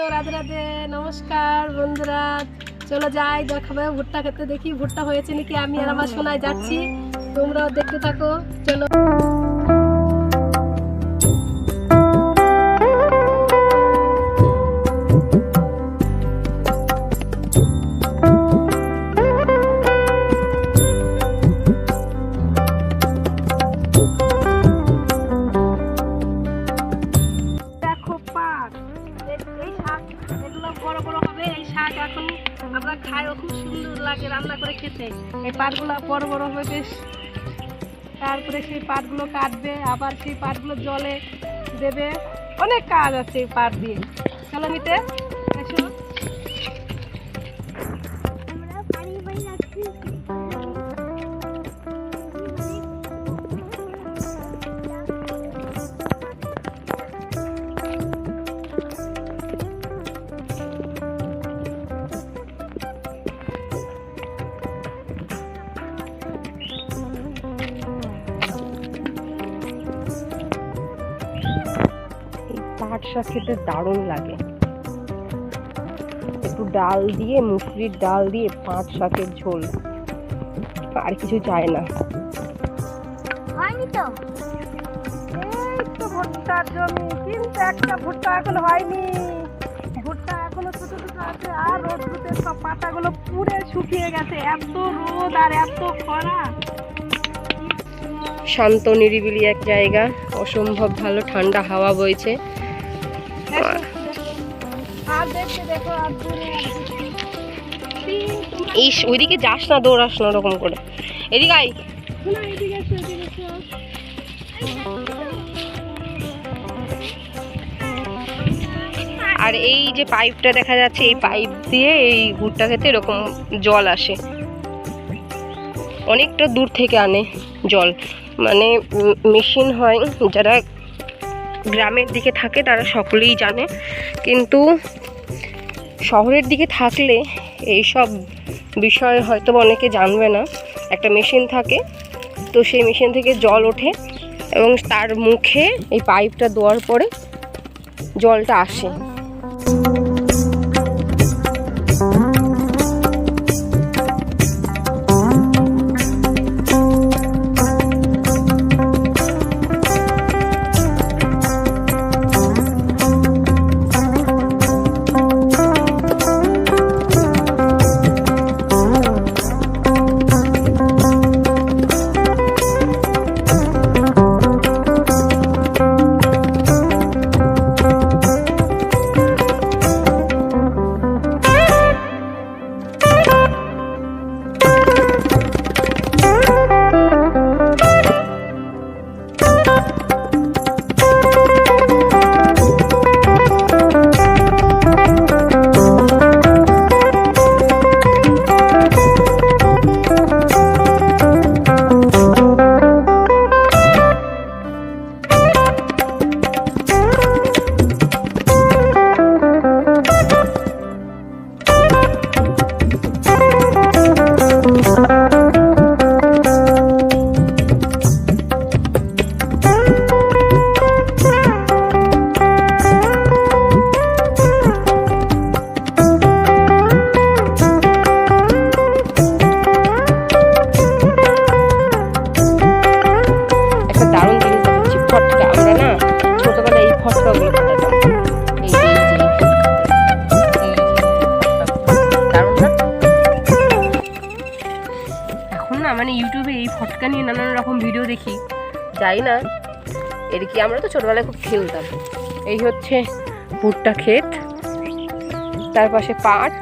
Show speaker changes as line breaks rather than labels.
কৃষ্ণ রাধে রাধে, নমস্কার বন্ধুরা। চলো যাই, দেখাবে, ভুট্টা খেতে দেখি, ভুট্টা হয়েছে নাকি? আমি আর আমার শোনায় যাচ্ছি। তোমরাও দেখতে থাকো, চলো। এই শাক বড় বড় হবে, এই শাক এখন আমরা খুব সুন্দর লাগে রান্না করে খেতে। এই বড় বড় তারপরে সেই পাটগুলো কাটবে, আবার সেই পাটগুলো জলে দেবে। অনেক কাজ আছে এই পাট দিয়ে। চলো নিতে।
পাট শাক খেতে দারুণ লাগে। একটু ডাল দিয়ে মুসুরির ডাল দিয়ে পাট শাকের ঝোল। আর কিছু চায় না।
হয়নি তো?
ভুট্টার জমি কিন্তু একটা ভুট্টা এখন হয়নি। ভুট্টা এখনও ছোট ছোট আছে আর রোদ্রুতে সব পাতাগুলো পুড়ে শুকিয়ে গেছে। এত রোদ আর এত খরা।
শান্ত নিরিবিলি এক জায়গা। অসম্ভব ভালো ঠান্ডা হাওয়া বইছে। ইস ওইদিকে যাস না দৌড়াস না ওরকম করে। এদিকে
এসো।
আর এই যে পাইপটা দেখা যাচ্ছে এই পাইপ দিয়ে এই ভুট্টা খেতে এরকম জল আসে। অনেকটা দূর থেকে আনে জল। মানে মেশিন হয় যারা গ্রামের দিকে থাকে তারা সকলেই জানে। কিন্তু শহরের দিকে থাকলে এই সব বিষয় হয়তো অনেকে জানবে না। একটা মেশিন থাকে, তো সেই মেশিন থেকে জল ওঠে এবং তার মুখে এই পাইপটা দেওয়ার পরে জলটা আসে। মানে ইউটিউবে এই ফটকা নিয়ে নানান রকম ভিডিও দেখি। যাই না, এর কি আমরা তো ছোটবেলায় খুব খেলতাম। এই হচ্ছে ভুট্টা ক্ষেত, তার পাশে পাট।